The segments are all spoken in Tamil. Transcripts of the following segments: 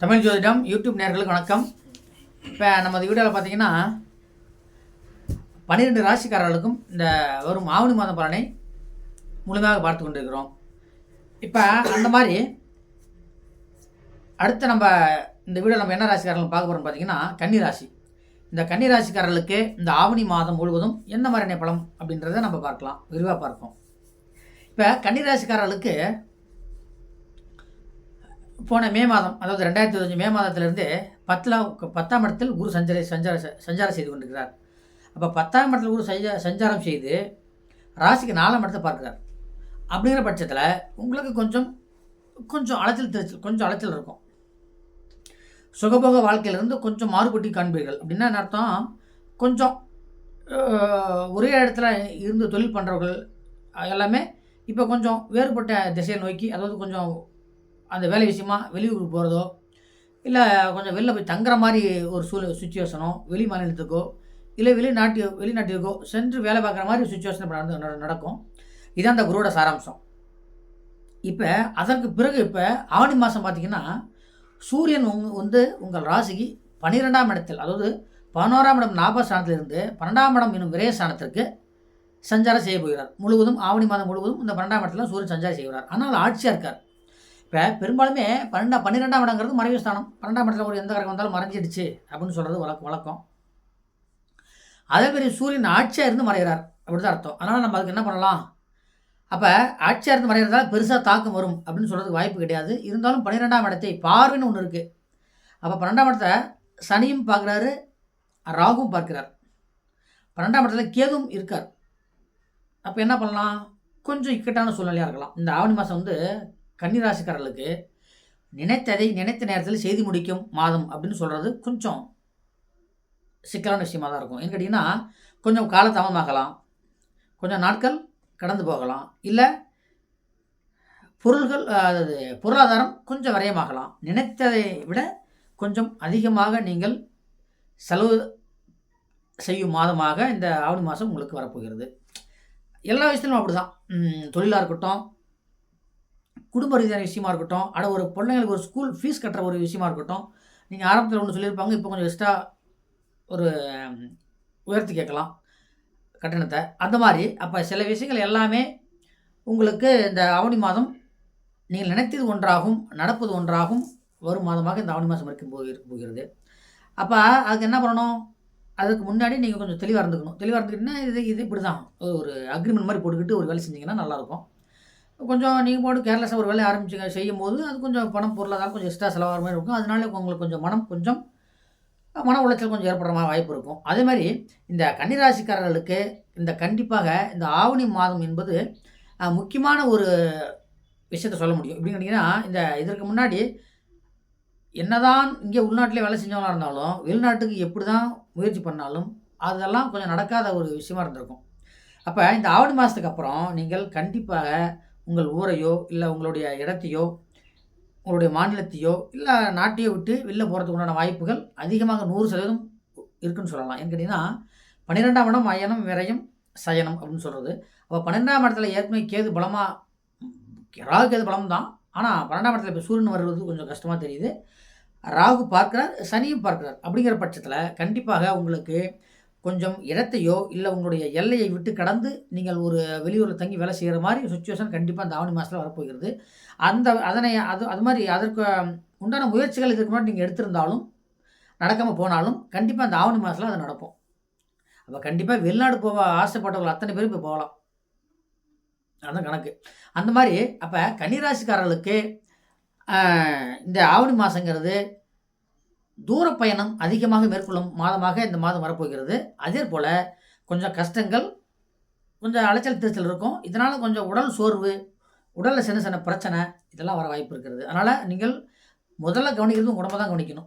தமிழ் ஜோதிடம் யூடியூப் நேர்களுக்கு வணக்கம். இப்போ நமது வீடியோவில் பார்த்தீங்கன்னா பன்னிரெண்டு ராசிக்காரர்களுக்கும் இந்த வரும் ஆவணி மாத பலனை முழுமையாக பார்த்து கொண்டிருக்கிறோம். இப்போ அந்த மாதிரி அடுத்து நம்ம இந்த வீடியோ நம்ம என்ன ராசிக்காரர்கள் பார்க்க போகிறோம் பார்த்தீங்கன்னா கன்னி ராசி. இந்த கன்னி ராசிக்காரர்களுக்கு இந்த ஆவணி மாதம் முழுவதும் என்ன மாதிரியான பலம் அப்படின்றத நம்ம பார்க்கலாம். விரிவாக பார்ப்போம். இப்போ கன்னி ராசிக்காரர்களுக்கு போன மே மாதம் அதாவது ரெண்டாயிரத்தி இருபத்தஞ்சு மே மாதத்திலிருந்து பத்தில் பத்தாம் இடத்தில் குரு சஞ்சரி சஞ்சார சஞ்சாரம் செய்து கொண்டிருக்கிறார். அப்போ பத்தாம் இடத்தில் குரு சஞ்சா சஞ்சாரம் செய்து ராசிக்கு நாலாம் இடத்தை பார்க்குறார். அப்படிங்கிற பட்சத்தில் உங்களுக்கு கொஞ்சம் கொஞ்சம் அலைச்சல் தெரிச்சல் கொஞ்சம் அலைச்சல் இருக்கும். சுகபோக வாழ்க்கையிலிருந்து கொஞ்சம் மாறுபட்டி காண்பீர்கள். அப்படின்னா என்ன அர்த்தம்? கொஞ்சம் ஒரே இடத்துல இருந்து தொழில் பண்ணுறவர்கள் எல்லாமே இப்போ கொஞ்சம் வேறுபட்ட திசையை நோக்கி அதாவது கொஞ்சம் அந்த வேலை விஷயமா வெளியூருக்கு போகிறதோ இல்லை கொஞ்சம் வெளில போய் தங்குற மாதிரி ஒரு சூழ் சுச்சுவேஷனோ வெளி மாநிலத்துக்கோ இல்லை வெளிநாட்டு வெளிநாட்டிற்கோ சென்று வேலை பார்க்குற மாதிரி சுச்சுவேஷன் நடந்து நடக்கும். இதான் அந்த குருவோட சாராம்சம். இப்போ அதற்கு பிறகு இப்போ ஆவணி மாதம் பார்த்திங்கன்னா சூரியன் உங் வந்து உங்கள் ராசிக்கு பன்னிரெண்டாம் இடத்தில் அதாவது பதினோராம் இடம் லாபஸ்தானத்திலிருந்து பன்னெண்டாம் இடம் என்னும் விரயஸ்தானத்திற்கு சஞ்சாரம் செய்ய போகிறார். முழுவதும் ஆவணி மாதம் முழுவதும் இந்த பன்னெண்டாம் இடத்துல சூரியன் சஞ்சாரம் செய்கிறார். ஆனால் ஆட்சியாக இருக்கார். இப்போ பெரும்பாலுமே பன்னெண்டா பன்னிரெண்டாம் இடங்கிறது மறைவு ஸ்தானம். பன்னெண்டாம் இடத்துல ஒரு எந்த கரகம் வந்தாலும் மறைஞ்சிடுச்சு அப்படின்னு சொல்கிறது வழக்கம் வழக்கம். அதே மாதிரி சூரியன் ஆட்சியாக இருந்து மறைகிறார் அப்படி தான் அர்த்தம். அதனால் நம்ம அதுக்கு என்ன பண்ணலாம்? அப்போ ஆட்சியாக இருந்து மறைகிறதால பெருசாக தாக்கம் வரும் அப்படின்னு சொல்கிறதுக்கு வாய்ப்பு கிடையாது. இருந்தாலும் பன்னிரெண்டாம் இடத்தை பார்வைன்னு ஒன்று இருக்குது அப்போ பன்னெண்டாம் இடத்த சனியும் பார்க்குறாரு ராகுவும் பார்க்கிறார். பன்னெண்டாம் இடத்துல கேதும் இருக்கார். அப்போ என்ன பண்ணலாம்? கொஞ்சம் இக்கட்டான சூழ்நிலையாக இருக்கலாம். இந்த ஆவணி மாதம் வந்து கன்னிராசிக்காரர்களுக்கு நினைத்ததை நினைத்த நேரத்தில் செய்து முடிக்கும் மாதம் அப்படின்னு சொல்கிறது கொஞ்சம் சிக்கலான விஷயமா தான் இருக்கும். ஏன்னு கேட்டிங்கன்னா கொஞ்சம் காலதாமதமாகலாம் கொஞ்சம் நாட்கள் கடந்து போகலாம். இல்லை பொருள்கள் அதாவது பொருளாதாரம் கொஞ்சம் விரயமாகலாம். நினைத்ததை விட கொஞ்சம் அதிகமாக நீங்கள் செலவு செய்யும் மாதமாக இந்த ஆவணி மாதம் உங்களுக்கு வரப்போகிறது. எல்லா விஷயத்திலும் அப்படி தான் தொழிலாக இருக்கட்டும் குடும்ப ரீதியான விஷயமா இருக்கட்டும் அட ஒரு பிள்ளைங்களுக்கு ஒரு ஸ்கூல் ஃபீஸ் கட்டுற ஒரு விஷயமா இருக்கட்டும் நீங்கள் ஆரம்பத்தில் ஒன்று சொல்லியிருப்பாங்க இப்போ கொஞ்சம் எக்ஸ்ட்ரா ஒரு உயர்த்தி கேட்கலாம் கட்டணத்தை. அந்த மாதிரி அப்போ சில விஷயங்கள் எல்லாமே உங்களுக்கு இந்த ஆவணி மாதம் நீங்கள் நினைத்தது ஒன்றாகும் நடப்பது ஒன்றாகும் வரும் மாதமாக இந்த ஆவணி மாதம் இருக்கும் போது இருக்க போகிறது. அப்போ அதுக்கு என்ன பண்ணணும்? அதுக்கு முன்னாடி நீங்கள் கொஞ்சம் தெளிவாக இருந்துக்கணும். தெளிவாக இருந்துக்கிட்டீங்கன்னா இது இது இப்படி தான் ஒரு அக்ரிமெண்ட் மாதிரி போட்டுக்கிட்டு ஒரு வேலை செஞ்சீங்கன்னா நல்லாயிருக்கும் கொஞ்சம் நீங்கள் போட்டு கேர்லெஸ்ஸாக ஒரு வேலையை ஆரம்பிச்சு செய்யும் போது அது கொஞ்சம் பணம் பொருளாதாரம் கொஞ்சம் எக்ஸ்ட்ரா செலவாகிற மாதிரி இருக்கும். அதனால உங்களுக்கு கொஞ்சம் மனம் கொஞ்சம் மன உளைச்சல் கொஞ்சம் ஏற்படுற மாதிரி வாய்ப்பு இருக்கும். அதே மாதிரி இந்த கன்னிராசிக்காரர்களுக்கு இந்த கண்டிப்பாக இந்த ஆவணி மாதம் என்பது முக்கியமான ஒரு விஷயத்த சொல்ல முடியும். எப்படின்னு கேட்டிங்கன்னா இந்த இதற்கு முன்னாடி என்னதான் இங்கே உள்நாட்டிலே வேலை செஞ்சவங்களாக இருந்தாலும் வெளிநாட்டுக்கு எப்படி தான் முயற்சி பண்ணாலும் அதெல்லாம் கொஞ்சம் நடக்காத ஒரு விஷயமா இருந்திருக்கும். அப்போ இந்த ஆவணி மாதத்துக்கு அப்புறம் நீங்கள் கண்டிப்பாக உங்கள் ஊரையோ இல்லை உங்களுடைய இடத்தையோ உங்களுடைய மாநிலத்தையோ இல்லை நாட்டையோ விட்டு வெளில போகிறதுக்கு உண்டான வாய்ப்புகள் அதிகமாக நூறு சதவீதம் இருக்குன்னு சொல்லலாம். ஏன்னு கேட்டிங்கன்னா பன்னிரெண்டாம் இடம் அயனம் விரயம் சயனம் அப்படின்னு சொல்கிறது அப்போ பன்னெண்டாம் இடத்துல ஏற்கனவே கேது பலமாக ராகு கேது பலம் தான். ஆனால் பன்னெண்டாம் இடத்துல இப்போ சூரியன் வருவது கொஞ்சம் கஷ்டமாக தெரியுது. ராகு பார்க்கிறார் சனியும் பார்க்கிறார். அப்படிங்கிற பட்சத்தில் கண்டிப்பாக உங்களுக்கு கொஞ்சம் இடத்தையோ இல்லை உங்களுடைய எல்லையை விட்டு கடந்து நீங்கள் ஒரு வெளியூரில் தங்கி வேலை செய்கிற மாதிரி சுச்சுவேஷன் கண்டிப்பாக அந்த ஆவணி மாதத்தில் வரப்போகிறது. அந்த அதனை அது அது மாதிரி அதற்கு உண்டான முயற்சிகள் இதுக்கு முன்னாடி நீங்கள் எடுத்திருந்தாலும் நடக்காமல் போனாலும் கண்டிப்பாக அந்த ஆவணி மாதத்தில் அது நடக்கும். அப்போ கண்டிப்பாக வெளிநாடு போக ஆசைப்பட்டவர்கள் அத்தனை பேரும் இப்போ போகலாம். அதுதான் கணக்கு. அந்த மாதிரி அப்போ கன்னிராசிக்காரர்களுக்கு இந்த ஆவணி மாதங்கிறது தூர பயணம் அதிகமாக மேற்கொள்ளும் மாதமாக இந்த மாதம் வரப்போகிறது. அதே போல் கொஞ்சம் கஷ்டங்கள் கொஞ்சம் அலைச்சல் திருச்சல் இருக்கும். இதனால் கொஞ்சம் உடல் சோர்வு உடலில் சின்ன சின்ன பிரச்சனை இதெல்லாம் வர வாய்ப்பு இருக்கிறது அதனால் நீங்கள் முதல்ல கவனிக்கிறது உங்கள் உடம்பை தான் கவனிக்கணும்.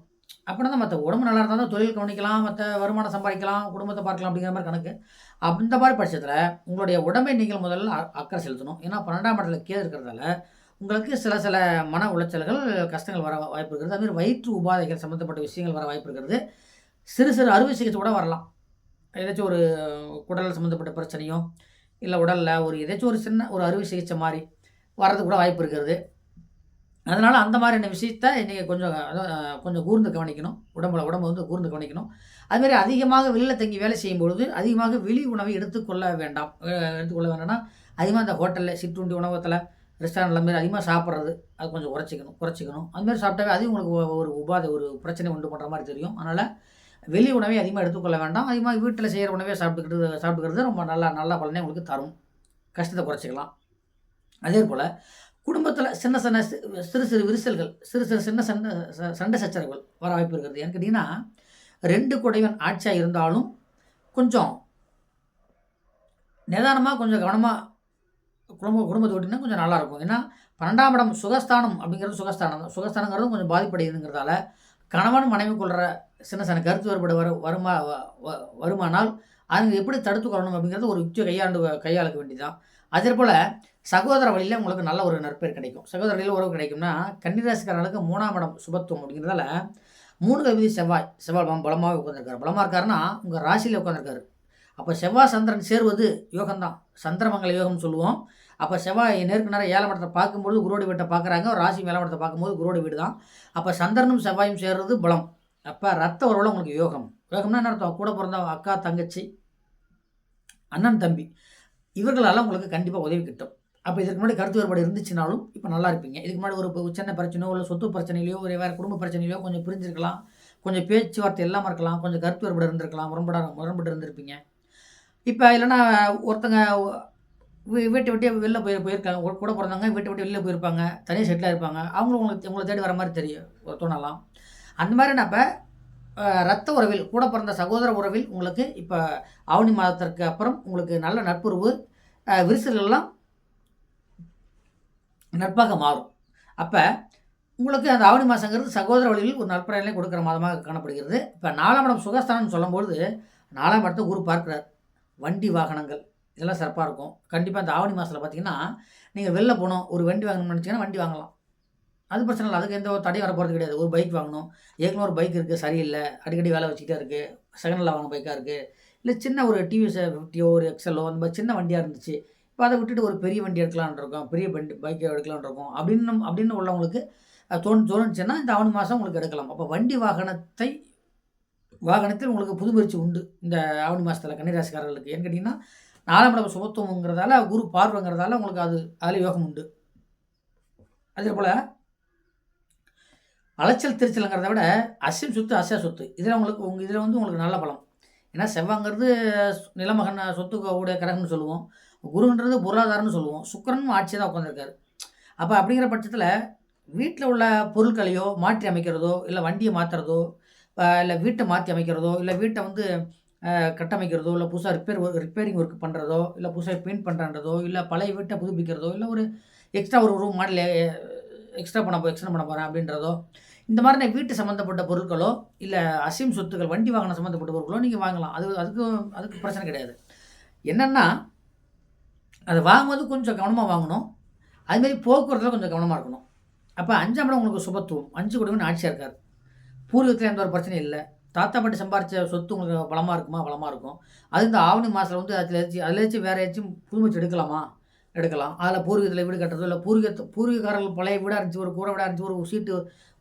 அப்படின்னா தான் மற்ற உடம்பு நல்லா இருந்தால் தான் தொழில் கவனிக்கலாம் மற்ற வருமானம் சம்பாதிக்கலாம் குடும்பத்தை பார்க்கலாம் அப்படிங்கிற மாதிரி கணக்கு. அந்த மாதிரி பட்சத்தில் உங்களுடைய உடம்பை நீங்கள் முதல்ல அ- அக்கறை செலுத்தணும். ஏன்னா பன்னெண்டாம் இடத்துல கீழே இருக்கிறதால உங்களுக்கு சில சில மன உளைச்சல்கள் கஷ்டங்கள் வர வாய்ப்பு இருக்கிறது. அதுமாதிரி வயிற்று உபாதைகள் சம்மந்தப்பட்ட விஷயங்கள் வர வாய்ப்பு இருக்கிறது. சிறு சிறு அறுவை சிகிச்சை கூட வரலாம். ஏதாச்சும் ஒரு குடல் சம்மந்தப்பட்ட பிரச்சனையோ இல்லை உடலில் ஒரு ஏதாச்சும் ஒரு சின்ன ஒரு அறுவை சிகிச்சை மாதிரி வர்றது கூட வாய்ப்பு இருக்கிறது. அதனால் அந்த மாதிரியான விஷயத்த இன்றைக்கி கொஞ்சம் கொஞ்சம் கூர்ந்து கவனிக்கணும். உடம்புல உடம்பு வந்து கூர்ந்து கவனிக்கணும். அதுமாதிரி அதிகமாக வெளியில் தங்கி வேலை செய்யும் பொழுது அதிகமாக வெளி உணவை எடுத்துக்கொள்ள வேண்டாம். எடுத்துக்கொள்ள வேண்டாம்னா அதிகமாக இந்த ஹோட்டலில் சிற்றுண்டி உணவகத்தில் ரெஸ்டாரண்ட்ல மாரி அதிகமாக சாப்பிட்றது அது கொஞ்சம் குறைச்சிக்கணும் குறைச்சிக்கணும். அதுமாதிரி சாப்பிட்டாவே அது உங்களுக்கு ஒரு உபாதை ஒரு பிரச்சனை உண்டு பண்ணுற மாதிரி தெரியும். அதனால் வெளி உணவை அதிகமாக எடுத்துக்கொள்ள வேண்டாம். அதிகமாக வீட்டில் செய்கிற உணவே சாப்பிட்டுக்கிட்டு சாப்பிட்டுக்கிறது ரொம்ப நல்லா நல்ல பலனே உங்களுக்கு தரும். கஷ்டத்தை குறைச்சிக்கலாம். அதே போல் குடும்பத்தில் சின்ன சின்ன சிறு சிறு விரிசல்கள் சிறு சிறு சின்ன சண்டை ச- சண்டை சச்சரவுகள் வர வாய்ப்பு இருக்கிறது ஏன்னு கேட்டிங்கன்னா ரெண்டு குடைவன் ஆட்சியாக இருந்தாலும் கொஞ்சம் நிதானமாக கொஞ்சம் கவனமாக குடும்ப குடும்பத்தை ஓட்டினா கொஞ்சம் நல்லாயிருக்கும். ஏன்னா பன்னெண்டாம் இடம் சுகஸ்தானம் அப்படிங்கிறது சுகஸ்தானம் தான். சுகஸ்தானங்கிறதும் கொஞ்சம் பாதிப்படையுதுங்கிறதால கணவன் மனைவி கொள்கிற சின்ன சின்ன கருத்து வேறுபாடு வரு வருமா வ- வ- வருமானால் அதை எப்படி தடுத்துக்கொள்ளணும் அப்படிங்கிறது ஒரு யுக்தியை கையாண்டு கையாளுக்க வேண்டியதுதான். அதே போல் சகோதர வழியில் உங்களுக்கு நல்ல ஒரு நற்பேர் கிடைக்கும். சகோதர வழியில் உறவு கிடைக்கும்னா கன்னிராசிக்காரர்களுக்கு மூணாம் இடம் சுபத்துவம் அப்படிங்கிறதால மூணு கவிதை செவ்வாய் செவ்வாய் பலம் பலமாக உட்காந்துருக்காரு பலமாக இருக்காருன்னா உங்கள் ராசியில் உட்காந்துருக்காரு அப்போ செவ்வாய் சந்திரன் சேருவது யோகம்தான். சந்திரமங்கல யோகம்னு சொல்லுவோம். அப்போ செவ்வாய் நேருக்கு நேரம் ஏழாம் இடத்தை பார்க்கும்போது குருவோட வீட்டை பார்க்குறாங்க. ஒரு ராசி ஏழாம் இடத்தை பார்க்கும்போது குரோடி வீடு தான் அப்போ சந்திரனும் செவ்வாயும் சேர்றது பலம். அப்போ ரத்த உறவில் உங்களுக்கு யோகம். யோகம்னா என்ன அர்த்தம்? கூட பிறந்த அக்கா தங்கச்சி அண்ணன் தம்பி இவர்களால் உங்களுக்கு கண்டிப்பாக உதவி கிட்டும். அப்போ இதுக்கு முன்னாடி கருத்து வேறுபாடு இருந்துச்சுனாலும் இப்போ நல்லா இருப்பீங்க. இதுக்கு முன்னாடி ஒரு ஒரு சின்ன பிரச்சனையோ இல்லை சொத்து பிரச்சனையிலையோ ஒரு வேறு குடும்ப பிரச்சனையிலையோ கொஞ்சம் பிரிஞ்சிருக்கலாம். கொஞ்சம் பேச்சுவார்த்தை இல்லாமல் இருக்கலாம். கொஞ்சம் கருத்து வேறுபாடு இருந்திருக்கலாம். முரண்பட முரண்பட்டு இருந்திருப்பீங்க. இப்போ இல்லைன்னா ஒருத்தங்க வீட்டை விட்டு வெளில போய் போயிருக்காங்க. கூட- பிறந்தவங்க வீட்டை விட்டு வெளில போயிருப்பாங்க. தனியாக செட்டிலாக இருப்பாங்க. அவங்களும் உங்களுக்கு உங்களை தேடி வர மாதிரி தெரியும் தோணலாம். அந்த மாதிரி நான் இப்போ ரத்த உறவில் கூட பிறந்த சகோதர உறவில் உங்களுக்கு இப்போ ஆவணி மாதத்திற்கு அப்புறம் உங்களுக்கு நல்ல நட்புறவு விரிசலெல்லாம் விரிசல்கள்லாம் நட்பாக மாறும். அப்போ உங்களுக்கு அந்த ஆவணி மாதங்கிறது சகோதர வழியில் ஒரு நற்பயனை கொடுக்குற மாதமாக காணப்படுகிறது. இப்போ நாலாம் இடம் சுகஸ்தானம்னு சொல்லும்பொழுது நாலாம் இடத்தை குரு பார்க்குறார். வண்டி வாகனங்கள் இதெல்லாம் சிறப்பாக இருக்கும். கண்டிப்பாக இந்த ஆவணி மாதத்தில் பார்த்தீங்கன்னா நீங்கள் வெளில போகணும் ஒரு வண்டி வாங்கணும்னு நினச்சிங்கன்னா வண்டி வாங்கலாம். அது பிரச்சனை இல்லை. அதுக்கு எந்த ஒரு தடையும் வர போகிறது கிடையாது. ஒரு பைக் வாங்கணும். ஏற்கனவே ஒரு பைக் இருக்குது சரியில்லை. அடிக்கடி வேலை வச்சுக்கிட்டே இருக்குது செகண்டில் வாங்கின பைக்காக இருக்குது இல்லை சின்ன ஒரு டிவிஎஸ் ஃபிஃப்டியோ ஒரு எக்ஸலோ அந்த மாதிரி சின்ன வண்டியாக இருந்துச்சு. இப்போ அதை விட்டுட்டு ஒரு பெரிய வண்டி எடுக்கலான் இருக்கோம். பெரிய வண்டி பைக்கை எடுக்கலான் இருக்கோம். அப்படின்னு அப்படின்னு உள்ளவங்களுக்கு தோணு தோணுச்சுன்னா இந்த ஆவணி மாதம் உங்களுக்கு எடுக்கலாம். அப்போ வண்டி வாகனத்தை வாகனத்தில் உங்களுக்கு புதுமுயற்சி உண்டு. இந்த ஆவணி மாதத்தில் கன்னிராசிக்காரர்களுக்கு. ஏன்னு கேட்டிங்கன்னா நாலாம் இடம் சுபத்துவங்கிறதால குரு பார்வைங்கிறதால உங்களுக்கு அது அதில் யோகம் உண்டு. அதே போல் அலைச்சல் திருச்சலுங்கிறத விட அசிம் சொத்து அசையா சொத்து. இதில் உங்களுக்கு உங்கள் இதில் வந்து உங்களுக்கு நல்ல பலம். ஏன்னா செவ்வாங்கிறது நிலமகன் சொத்து உடைய கிரகம்னு சொல்லுவோம். குருன்றது பொருளாதாரம்னு சொல்லுவோம். சுக்கரனும் ஆட்சி தான் உட்காந்துருக்காரு அப்போ அப்படிங்கிற பட்சத்தில் வீட்டில் உள்ள பொருட்களையோ மாற்றி அமைக்கிறதோ இல்லை வண்டியை மாற்றுறதோ இல்லை வீட்டை மாற்றி அமைக்கிறதோ இல்லை வீட்டை வந்து கட்டமைக்கிறதோ இல்லை புதுசாக ரிப்பேர் ரிப்பேரிங் ஒர்க் பண்ணுறதோ இல்லை புதுசாக பெயிண்ட் பண்ணுறதோ இல்லை பழைய வீட்டை புதுப்பிக்கிறதோ இல்லை ஒரு எக்ஸ்ட்ரா ஒரு ரூம் மாடல் எக்ஸ்ட்ரா பண்ண போ எக்ஸ்ட்ரா பண்ண போகிறேன் அப்படின்றதோ இந்த மாதிரி நான் வீட்டு சம்மந்தப்பட்ட பொருட்களோ இல்லை அசீம் சொத்துக்கள் வண்டி வாகனம் சம்மந்தப்பட்ட பொருட்களோ நீங்கள் வாங்கலாம். அது அதுக்கு அதுக்கு பிரச்சனை கிடையாது. என்னென்னா அதை வாங்கும்போது கொஞ்சம் கவனமாக வாங்கணும். அதுமாரி போக்குவரத்தில் கொஞ்சம் கவனமாக இருக்கணும். அப்போ அஞ்சாம் இடம் உங்களுக்கு சுபத்துவம். அஞ்சு கொடுங்கன்னு ஆட்சியாக இருக்கார். பூர்வீகத்தில் எந்த ஒரு பிரச்சனையும் இல்லை. தாத்தா பாட்டி சம்பாரிச்ச சொத்து உங்களுக்கு பலமாக இருக்குமா? பலமாக இருக்கும். அது இந்த ஆவணி மாதத்தில் வந்து அதில் ஏதாச்சும் அதில் ஏதாச்சும் வேறு ஏதாச்சும் புதுமைச்சு எடுக்கலாமா? எடுக்கலாம். அதில் பூர்வீகத்தில் வீடு கட்டுறதோ இல்லை பூர்வீகத்தை பூர்வீகக்காரர்கள் பழைய வீடாக இருந்துச்சு ஒரு கூரை வீடாக இருந்துச்சு ஒரு சீட்டு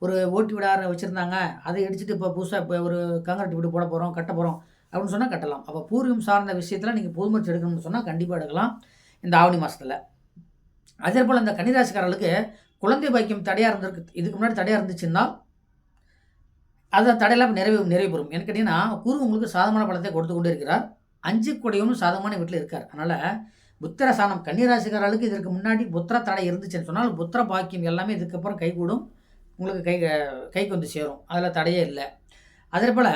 ஒரு ஓட்டி வீடாக வச்சுருந்தாங்க அதை இடிச்சிட்டு இப்போ புதுசாக இப்போ ஒரு காங்கிரட் வீடு போட போகிறோம் கட்ட போகிறோம் அப்படின்னு சொன்னால் கட்டலாம். அப்போ பூர்வீகம் சார்ந்த விஷயத்தில் நீங்கள் புதுமச்சு எடுக்கணும்னு சொன்னால் கண்டிப்பாக எடுக்கலாம் இந்த ஆவணி மாதத்தில் அதே போல் இந்த கன்னிராசிக்காரர்களுக்கு குழந்தை பாக்கியம் தடையாக இருந்திருக்கு இதுக்கு முன்னாடி தடையாக இருந்துச்சுன்னா அதை தடையெல்லாம் நிறைவு நிறைவு பெறும். எனக்கு கேட்டிங்கன்னா குரு உங்களுக்கு சாதமான பலத்தை கொடுத்து கொண்டே இருக்கிறார். அஞ்சு கொடையும் சாதமான வீட்டில் இருக்கார். அதனால் புத்திர சாணம் கன்னிராசிக்காரர்களுக்கு இதற்கு முன்னாடி புத்திர தடை இருந்துச்சுன்னு சொன்னால் புத்திர பாக்கியம் எல்லாமே இதுக்கப்புறம் கைகூடும். உங்களுக்கு கை கைக்கு வந்து சேரும். அதில் தடையே இல்லை. அதே போல்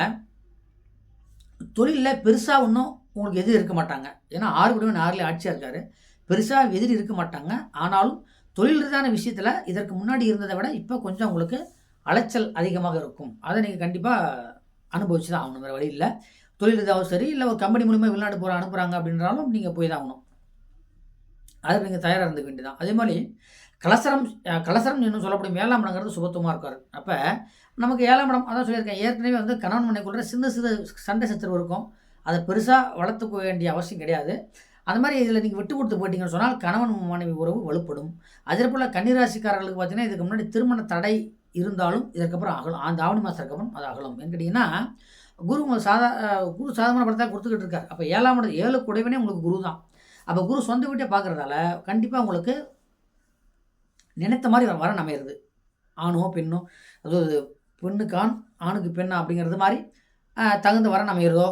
தொழிலில் பெருசாக ஒன்றும் உங்களுக்கு எதிரி இருக்க மாட்டாங்க. ஏன்னா ஆறு குடும்பம் ஆறுல ஆட்சியாக இருக்கார். பெருசாக எதிரி இருக்க மாட்டாங்க. ஆனாலும் தொழில் ரீதியான விஷயத்தில் இதற்கு முன்னாடி இருந்ததை விட இப்போ கொஞ்சம் உங்களுக்கு அலைச்சல் அதிகமாக இருக்கும். அதை நீங்கள் கண்டிப்பாக அனுபவிச்சு தான் ஆகணும். வேறு வழி இல்லை. தொழில் இதாகவும் சரி இல்லை ஒரு கம்பெனி மூலிமா வெளிநாடு போகிற அனுப்புகிறாங்க அப்படின்றாலும் நீங்கள் போய் தான் ஆகணும். அதுக்கு நீங்கள் தயாராக இருந்துக்க வேண்டியதான் அதே மாதிரி கலசரம் கலசரம் இன்னும் சொல்லப்படும் ஏழாம் இடங்கிறது சுபத்துவமாக இருக்கார். அப்போ நமக்கு ஏழாம் இடம் அதான் சொல்லியிருக்கேன் ஏற்கனவே வந்து கணவன் மனைக்குள்ள சின்ன சிறு சண்டை சச்சரவு இருக்கும். அதை பெருசாக வளர்த்துக்க வேண்டிய அவசியம் கிடையாது. அந்த மாதிரி இதில் நீங்கள் விட்டு கொடுத்து போயிட்டீங்கன்னு சொன்னால் கணவன் மனைவி உறவு வலுப்படும். அதே போல் கன்னிராசிக்காரர்களுக்கு பார்த்தீங்கன்னா இதுக்கு முன்னாடி திருமண தடை இருந்தாலும் இதற்கப்புறம் அகலும். அந்த ஆவணி மாதத்துக்கு அப்புறம் அது அகலும். ஏன்னு கேட்டிங்கன்னா குரு உங்கள் சாதா குரு சாதமான படத்தை கொடுத்துக்கிட்டு இருக்கார். அப்போ ஏழாம் இடம் ஏழு குடைவனே உங்களுக்கு குரு தான். அப்போ குரு சொந்த வீட்டை பார்க்குறதால கண்டிப்பாக உங்களுக்கு நினைத்த மாதிரி வர- வரன் அமையிறது. ஆணோ பெண்ணோ அதாவது பெண்ணுக்கு ஆண் ஆணுக்கு பெண்ணா அப்படிங்கிறது மாதிரி தகுந்த வரன் அமையிறதோ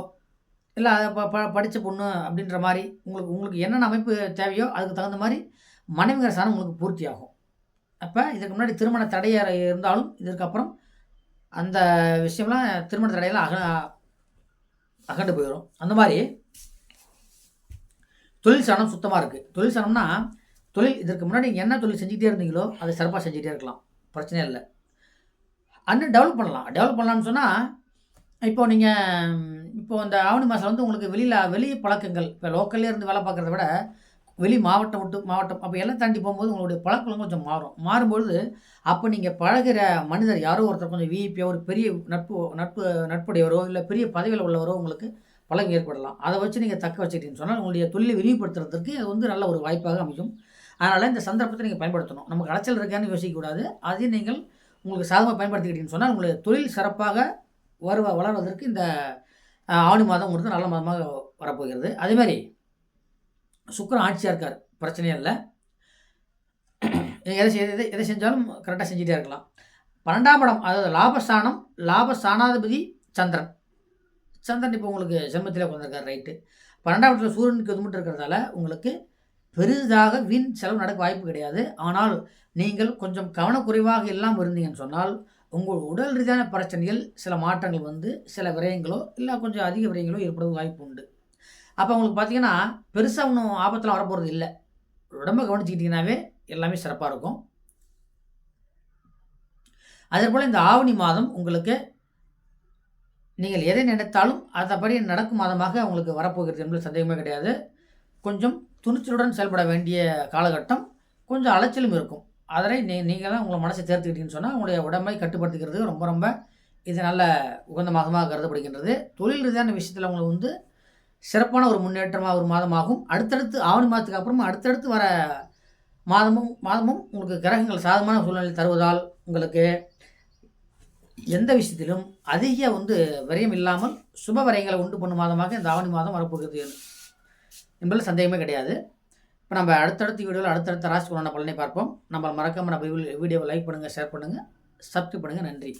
இல்லை ப ப படித்த பொண்ணு அப்படின்ற மாதிரி உங்களுக்கு உங்களுக்கு என்னென்ன அமைப்பு தேவையோ அதுக்கு தகுந்த மாதிரி மனைவிங்கிற சாணம் உங்களுக்கு பூர்த்தி ஆகும் அப்போ இதுக்கு முன்னாடி திருமண தடையாக இருந்தாலும் இதற்கப்புறம் அந்த விஷயம்லாம் திருமண தடையெல்லாம் அக அகண்டு போயிடும் அந்த மாதிரி தொழில் சனம் சுத்தமாக இருக்குது தொழில் சனம்னா தொழில் இதற்கு முன்னாடி நீங்கள் என்ன தொழில் செஞ்சுக்கிட்டே இருந்தீங்களோ அதை சிறப்பாக செஞ்சுக்கிட்டே இருக்கலாம். பிரச்சனை இல்லை. அண்ணன் டெவலப் பண்ணலாம். டெவலப் பண்ணலாம்னு சொன்னால் இப்போ நீங்கள் இப்போ அந்த ஆவணி மாதம் வந்து உங்களுக்கு வெளியில் வெளி பழக்கங்கள் இப்போ லோக்கல்லே இருந்து வேலை பார்க்குறத விட வெளி மாவட்டம் விட்டு மாவட்டம் அப்போ எல்லாம் தாண்டி போகும்போது உங்களுடைய பழக்கம் கொஞ்சம் மாறும். மாறும்பொழுது அப்போ நீங்கள் பழகுற மனிதர் யாரோ ஒருத்தர் கொஞ்சம் விஐபியோ ஒரு பெரிய நட்பு நட்பு நட்புடையவரோ இல்லை பெரிய பதவியில் உள்ளவரோ உங்களுக்கு பழக்கம் ஏற்படலாம். அதை வச்சு நீங்கள் தக்க வச்சுக்கிட்டீங்கன்னு சொன்னால் உங்களுடைய தொழிலை விரிவுபடுத்துறதுக்கு அது வந்து நல்ல ஒரு வாய்ப்பாக அமையும். அதனால் இந்த சந்தர்ப்பத்தை நீங்கள் பயன்படுத்தணும். நமக்கு அலைச்சல் இருக்கான்னு யோசிக்கக்கூடாது. அதையும் நீங்கள் உங்களுக்கு சாதமாக பயன்படுத்திக்கிட்டீங்கன்னு சொன்னால் உங்களுடைய தொழில் சிறப்பாக வருவ வளர்வதற்கு இந்த ஆணி மாதம் உங்களுக்கு நல்ல மாதமாக வரப்போகிறது. அதேமாதிரி சுக்கிரன் ஆட்சியாக இருக்கார். பிரச்சனையும் இல்லை. எதை செய்ய எதை எதை செஞ்சாலும் கரெக்டாக செஞ்சுட்டே இருக்கலாம். பன்னெண்டாம் படம் அதாவது லாபஸ்தானம் லாபஸ்தானாதிபதி சந்திரன். சந்திரன் இப்போ உங்களுக்கு ஜென்மத்தில் உட்காந்துருக்கார் ரைட்டு பன்னெண்டாம் இடத்துல சூரியனுக்கு இது மட்டும் இருக்கிறதால உங்களுக்கு பெரிதாக வீண் செலவு நடக்க வாய்ப்பு கிடையாது. ஆனால் நீங்கள் கொஞ்சம் கவனக்குறைவாக இல்லாமல் இருந்தீங்கன்னு சொன்னால் உங்கள் உடல் ரீதியான பிரச்சனைகள் சில மாற்றங்கள் வந்து சில விரயங்களோ இல்லை கொஞ்சம் அதிக விரயங்களோ ஏற்படுவது வாய்ப்பு உண்டு. அப்போ உங்களுக்கு பார்த்தீங்கன்னா பெருசாக ஒன்றும் ஆபத்தில் வரப்போகிறது இல்லை. உடம்ப கவனிச்சுக்கிட்டிங்கனாவே எல்லாமே சிறப்பாக இருக்கும். அதே போல் இந்த ஆவணி மாதம் உங்களுக்கு நீங்கள் எதை நினைத்தாலும் அதபடி நடக்கும் மாதமாக உங்களுக்கு வரப்போகிறது என்பது சந்தேகமே கிடையாது. கொஞ்சம் துணிச்சலுடன் செயல்பட வேண்டிய காலகட்டம் கொஞ்சம் அலைச்சலும் இருக்கும். அதனை நீ நீங்கள் தான் உங்களை மனசை தேர்த்துக்கிட்டீங்கன்னு சொன்னால் உங்களுடைய உடம்பை கட்டுப்படுத்திக்கிறது ரொம்ப ரொம்ப இது நல்ல உகந்த மாதமாக கருதப்படுகின்றது. தொழில் ரீதியான விஷயத்தில் உங்களுக்கு வந்து சிறப்பான ஒரு முன்னேற்றமாக ஒரு மாதமாகும். அடுத்தடுத்து ஆவணி மாதத்துக்கு அப்புறமா அடுத்தடுத்து வர மாதமும் மாதமும் உங்களுக்கு கிரகங்கள் சாதமான சூழ்நிலை தருவதால் உங்களுக்கு எந்த விஷயத்திலும் அதிக வந்து விரயம் இல்லாமல் சுப விரயங்களை உண்டு பண்ணும் மாதமாக இந்த ஆவணி மாதம் வரப்போகிறது என்பதில் சந்தேகமே கிடையாது. இப்போ நம்ம அடுத்தடுத்த வீடியோவில் அடுத்தடுத்த ராசி பலனை பலனை பார்ப்போம். நம்ம மறக்காமல் நம்ம வீடியோவை லைக் பண்ணுங்கள் ஷேர் பண்ணுங்கள் சப்ஸ்கிரைப் பண்ணுங்கள் நன்றி.